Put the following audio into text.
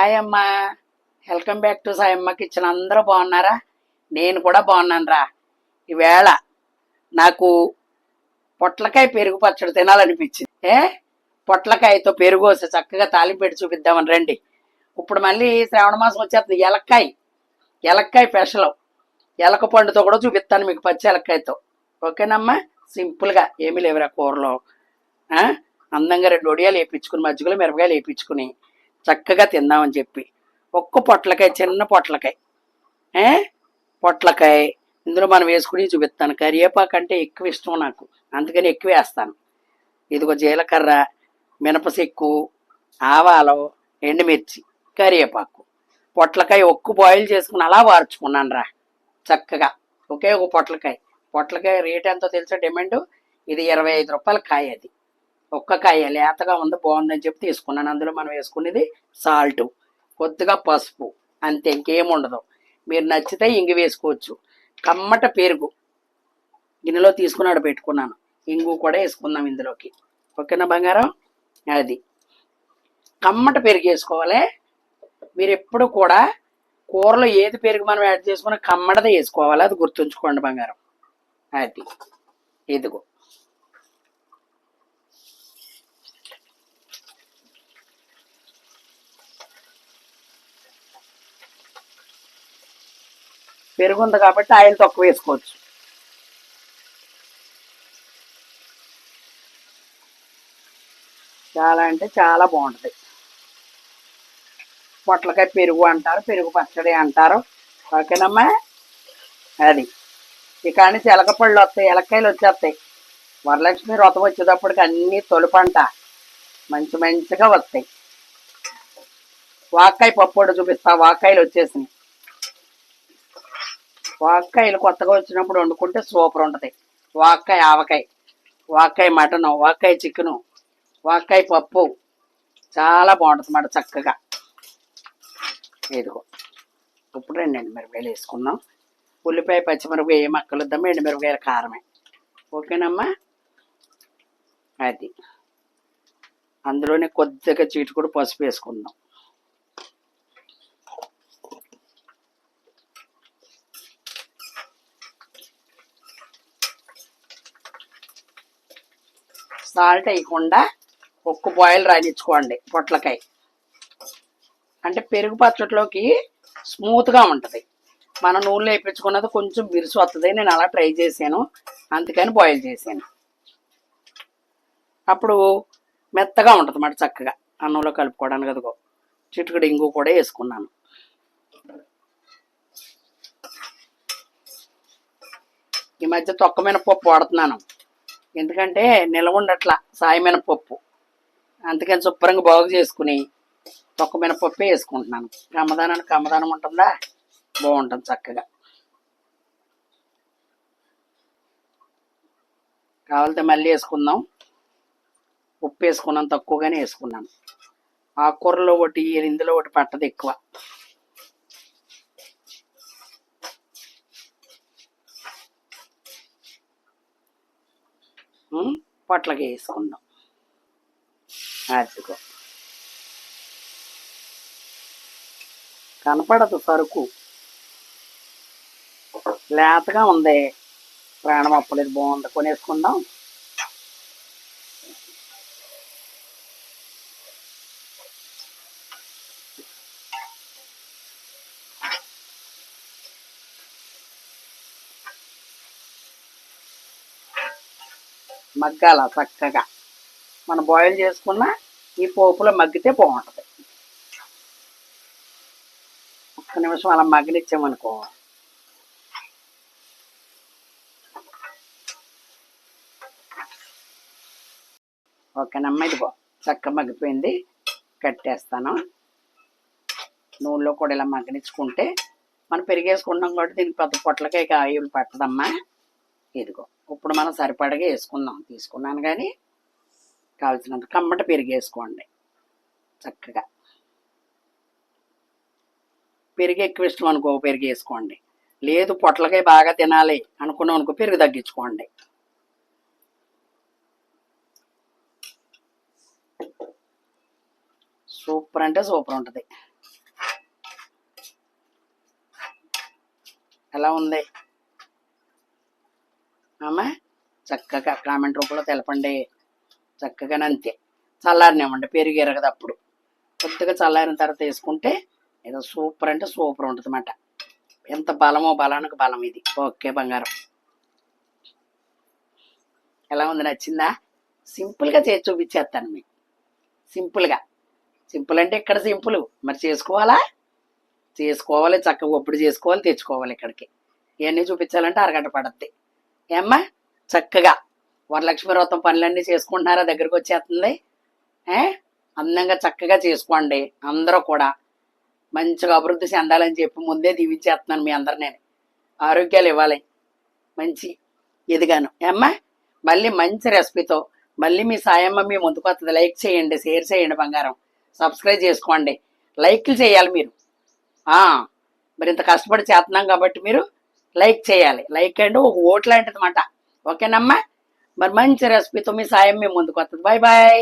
Hi అమ్మ. Welcome back to Sayamma kitchen అందరూ బాగున్నారా? నేను కూడా బాగున్నాను రా ఈవేళ నాకు పొట్లకాయ పెరుగు పచ్చడి తినాలనిపించింది. ఏ? పొట్లకాయతో పెరుగు వస్తే చక్కగా తాలింపు పెట్టి చూపిద్దామని రండి. ఇప్పుడు మళ్ళీ శ్రావణ మాసం వచ్చేస్తుంది. ఎలక్కాయ. ఎలక్కాయ స్పెషల్. ఎలక పండుతో కూడా చూపిస్తాను మీకు పచ్చి ఎలక్కాయతో. ఓకేనమ్మా? సింపుల్గా ఏమీ లేవురా కూరలో. అందంగా రెండు ఒడియాలు వేయించుకుని మజ్జిగలో మిరపకాయలు వేయించుకుని చక్కగా తిందామని చెప్పి. ఒక్క పొట్లకాయ చిన్న పొట్లకాయ. ఏ? పొట్లకాయ. ఇందులో మనం వేసుకుని చూపిస్తాను. కరివేపాకు అంటే ఎక్కువ ఇష్టం నాకు. అందుకని ఎక్కువ వేస్తాను. ఇదిగో జీలకర్ర మినపసెక్కు ఆవాలు ఎండుమిర్చి కరివేపాకు. పొట్లకాయ ఒక్క బాయిల్ చేసుకుని అలా వార్చుకున్నాను రా. చక్కగా. ఒకే ఒక పొట్లకాయ. పొట్లకాయ రేట్ ఎంతో తెలుసా? డిమాండ్? ఇది ఇరవై ఐదు రూపాయల కాయ అది. ఒక్క కాయ లేతగా ఉంది బాగుందని చెప్పి తీసుకున్నాను. అందులో మనం వేసుకునేది సాల్ట్. కొద్దిగా పసుపు. అంతే ఇంకేముండదు మీరు నచ్చితే ఇంగు వేసుకోవచ్చు. కమ్మట పెరుగు. గిన్నెలో తీసుకున్నాడు పెట్టుకున్నాను. ఇంగు కూడా వేసుకుందాం ఇందులోకి. ఓకేనా బంగారం? అది. కమ్మట పెరుగు వేసుకోవాలి. మీరు ఎప్పుడు కూడా కూరలో ఏది పెరుగు మనం యాడ్ చేసుకున్నా కమ్మటది వేసుకోవాలి. అది గుర్తుంచుకోండి బంగారం. అది. ఇదిగో. పెరుగు ఉంది కాబట్టి ఆయిల్ తక్కువ వేసుకోవచ్చు. చాలా అంటే చాలా బాగుంటుంది. పొట్లకాయ పెరుగు అంటారు పెరుగు పచ్చడి అంటారు. ఓకేనమ్మా? అది. ఇక నుంచి ఎలకపళ్ళు వస్తాయి ఎలక్కాయలు వచ్చేస్తాయి. వరలక్ష్మి వ్రతం వచ్చేటప్పటికి అన్నీ తొలిపంట మంచి మంచిగా వస్తాయి. వాకాయ పప్పు చూపిస్తా వాకాయలు వచ్చేసినాయి. వాక్కాయలు కొత్తగా వచ్చినప్పుడు వండుకుంటే సూపర్ ఉంటుంది. వాక్కాయ ఆవకాయ వాక్కాయ మటను వాక్కాయ చికెను వాక్కాయ పప్పు. చాలా బాగుంటుంది మాట చక్కగా. ఇదిగో ఇప్పుడు రెండు ఎండుమిరపకాయలు వేసుకుందాం ఉల్లిపాయ పచ్చిమిరపకాయ ఏం అక్కలుద్దాం ఎండుమిరపకాయల కారమే. ఓకేనమ్మా? అది. అందులోనే కొద్దిగా చీటుకుడు పసుపు వేసుకుందాం. సాల్ట్ వేయకుండా ఒక్క బాయిల్ రానిచ్చుకోండి పొట్లకాయ. అంటే పెరుగు పచ్చట్లోకి స్మూత్గా ఉంటుంది. మన నూనెలో వేయించుకున్నది కొంచెం బిరుసు వస్తుంది నేను అలా ట్రై చేశాను. అందుకని బాయిల్ చేశాను. అప్పుడు మెత్తగా ఉంటుంది అన్నమాట చక్కగా. అన్నంలో కలుపుకోవడానికి అదిగో చిటుకుడు ఇంగు కూడా వేసుకున్నాను. ఈ మధ్య తొక్క మినపప్పు వాడుతున్నాను. ఎందుకంటే నిల్వ ఉండట్లా సాయి పప్పు అందుకని శుభ్రంగా బాగు చేసుకుని తొక్క మినపప్పే వేసుకుంటున్నాను. కమ్మదానానికి కమ్మదానం ఉంటుందా? బాగుంటుంది చక్కగా. కావాలితే మళ్ళీ వేసుకుందాం. ఉప్పు వేసుకున్నాను తక్కువగానే వేసుకున్నాను. ఆకుకూరలో ఒకటి ఇందులో ఒకటి పట్టదు ఎక్కువ. పొట్లకి వేసుకుందాం. అదిగో. కనపడదు సరుకు. లేతగా ఉంది. ప్రాణం అప్పలేదు బాగుంది. కొనేసుకుందాం. మగ్గాల చక్కగా. మనం బాయిల్ చేసుకున్న ఈ పోపులో మగ్గితే బాగుంటుంది. ఒక్క నిమిషం అలా మగ్గనిచ్చామనుకో. ఓకేనమ్మా ఇదిగో చక్క మగ్గిపోయింది. కట్టేస్తాను. నూనెలో కూడా ఇలా మగ్గనిచ్చుకుంటే మనం పెరిగేసుకుంటాం కాబట్టి దీనికి పెద్ద పొట్లకాయ కాయలు పట్టదమ్మా. ఇదిగో ఇప్పుడు మనం సరిపడగా వేసుకుందాం. తీసుకున్నాను కానీ కావలసినంత కమ్మట పెరిగేసుకోండి చక్కగా. పెరిగి ఎక్కువ ఇష్టం అనుకో పెరిగి వేసుకోండి. లేదు పొట్లకాయ బాగా తినాలి అనుకున్నాం అనుకో పెరుగు తగ్గించుకోండి. సూపర్ అంటే సూపర్ ఉంటుంది. ఎలా ఉంది? అమ్మా చక్కగా కామెంట్ రూపంలో తెలపండి. చక్కగా అంతే చల్లారినివ్వండి పెరుగు ఎరగదు అప్పుడు. కొద్దిగా చల్లారిన తర్వాత వేసుకుంటే ఏదో సూపర్ అంటే సూపర్ ఉంటుంది అన్నమాట ఎంత బలమో బలానికి బలం ఇది. ఓకే బంగారం. ఎలా ఉంది? నచ్చిందా? సింపుల్గా చేసి చూపించేస్తాను మీకు. సింపుల్గా. సింపుల్ అంటే ఇక్కడ సింపుల్. మరి చేసుకోవాలా? చేసుకోవాలి చక్కగా ఒప్పుడు చేసుకోవాలి తెచ్చుకోవాలి ఇక్కడికి. ఇవన్నీ చూపించాలంటే అరగంట పడద్ది. ఏమ్మా? చక్కగా. వరలక్ష్మి వ్రతం పనులన్నీ చేసుకుంటున్నారా? దగ్గరికి వచ్చేస్తుంది. ఏ? అందంగా చక్కగా చేసుకోండి. అందరూ కూడా. మంచిగా అభివృద్ధి చెందాలని చెప్పి ముందే దీవించేస్తున్నాను మీ అందరు నేను. ఆరోగ్యాలు ఇవ్వాలి. మంచి ఎదిగాను ఏమ్మా? మళ్ళీ మంచి రెసిపీతో మళ్ళీ మీ సాయమ్మ మీ ముందుకు వస్తుంది. లైక్ చేయండి షేర్ చేయండి బంగారం. సబ్స్క్రైబ్ చేసుకోండి. లైక్లు చేయాలి మీరు. మరి ఇంత కష్టపడి చేస్తున్నాం కాబట్టి మీరు లైక్ చేయాలి. లైక్ అంటే ఒక ఓట్ లాంటిది మాట ఓకేనమ్మా? మరి మంచి రెసిపీతో మీ సాయం మీ ముందుకు వస్తుంది బాయ్ బాయ్